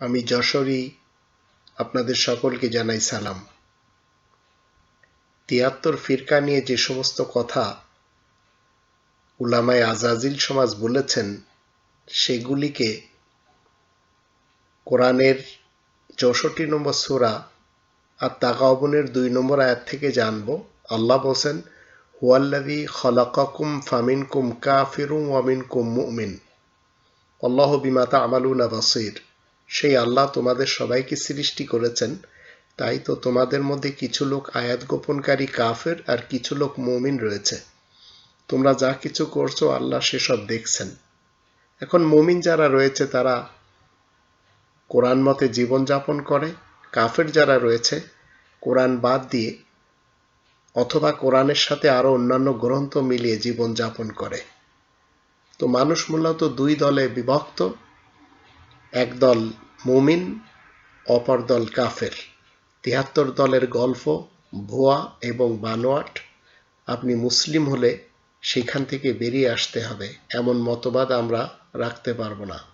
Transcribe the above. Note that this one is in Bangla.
আমি যশোরী আপনাদের সকলকে জানাই সালাম। তিয়াত্তর ফিরকা নিয়ে যে সমস্ত কথা উলামায় আজাজিল সমাজ বলেছেন, সেগুলিকে কোরআনের চৌষট্টি নম্বর সুরা আর তাকাবনের দুই নম্বর আয়াত থেকে জানব। আল্লাহ বলছেন হুয়াল্লাদি খলাকাকুম ফামিনকুম কাফিরুম ওয়ামিনকুম মুমিন। আল্লাহ বিমাতা আমালুনা বাসির। সেই আল্লাহ তোমাদের সবাইকে সৃষ্টি করেছেন। তাই তো তোমাদের মধ্যে কিছু লোক আয়াত গোপনকারী কাফের আর কিছু লোক মমিন রয়েছে। তোমরা যা কিছু করছ আল্লাহ সেসব দেখছেন। এখন মমিন যারা রয়েছে তারা কোরআন মতে জীবনযাপন করে, কাফের যারা রয়েছে কোরআন বাদ দিয়ে অথবা কোরআনের সাথে আরও অন্যান্য গ্রন্থ মিলিয়ে জীবনযাপন করে। তো মানুষ মূলত দুই দলে বিভক্ত। এক দল মুমিন, অপর দল কাফের। তিয়াত্তর দলের গল্প, ভুয়া এবং বানোয়াট, আপনি মুসলিম হলে সেখান থেকে বেরিয়ে আসতে হবে। এমন মতবাদ আমরা রাখতে পারব না।